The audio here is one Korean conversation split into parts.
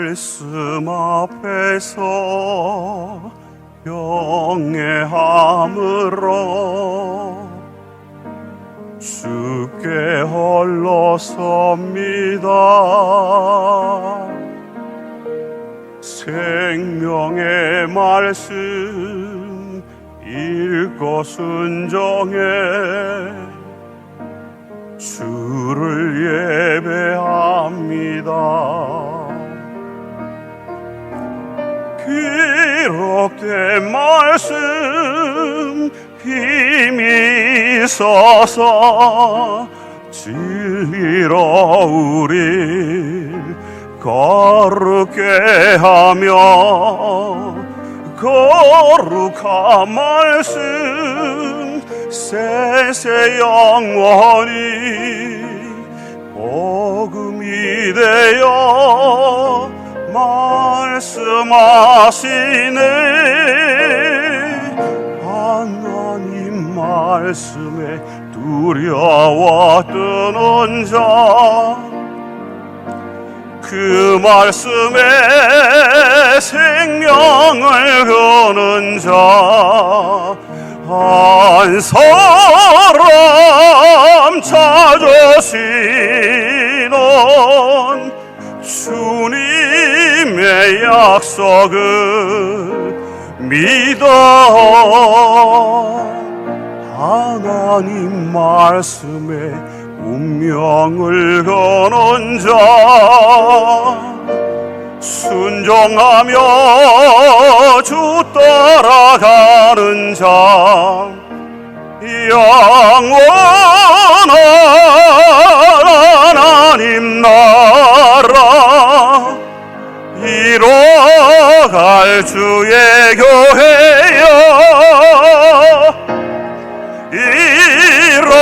말씀 앞에서 영예함으로 주께 홀로 섭니다 생명의 말씀 읽고 순종해 주를 예배합니다. 기록된 말씀 힘이 있어서 진리로 우리 거룩게 하며 거룩한 말씀 세세 영원히 복음이 되어 말씀하시네. 하나님 말씀에 두려워 뜨는 자 그 말씀에 생명을 거는 자한 사람 찾으시는 주님 의 약속을 믿어. 하나님 말씀에 운명을 거는 자 순종하며 주 따라가는 자 영원한 주의 교회여 일어나라.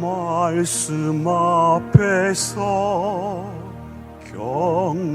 말씀 앞에서 경외함으로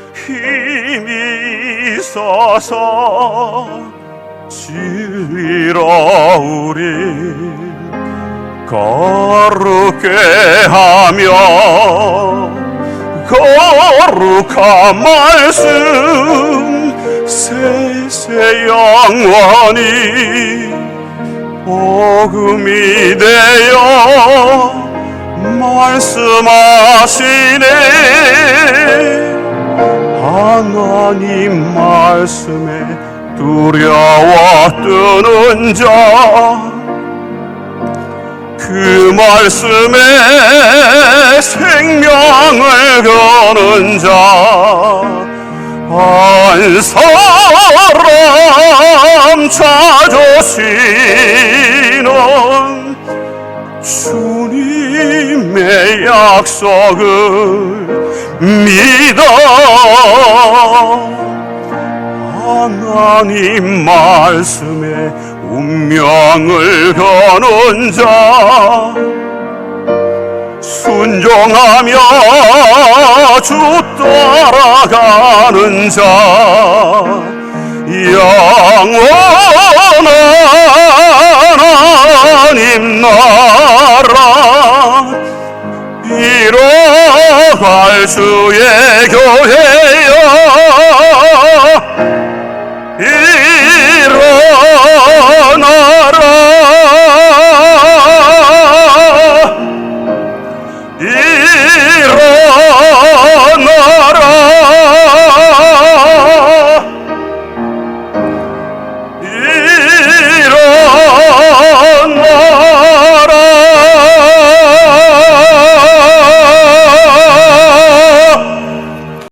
힘이 있어서 진리로 우리 거룩게 하며 거룩한 말씀 세세 영원히 복음이 되어 말씀하시네 하나님 말씀에 두려워 뜨는 자 그 말씀에 생명을 거는 자한 사람 찾으시는 주님의 약속을 믿어. 하나님 말씀에 운명을 거는 자. 순종하며 주 따라가는 자. 영원한 일어나라.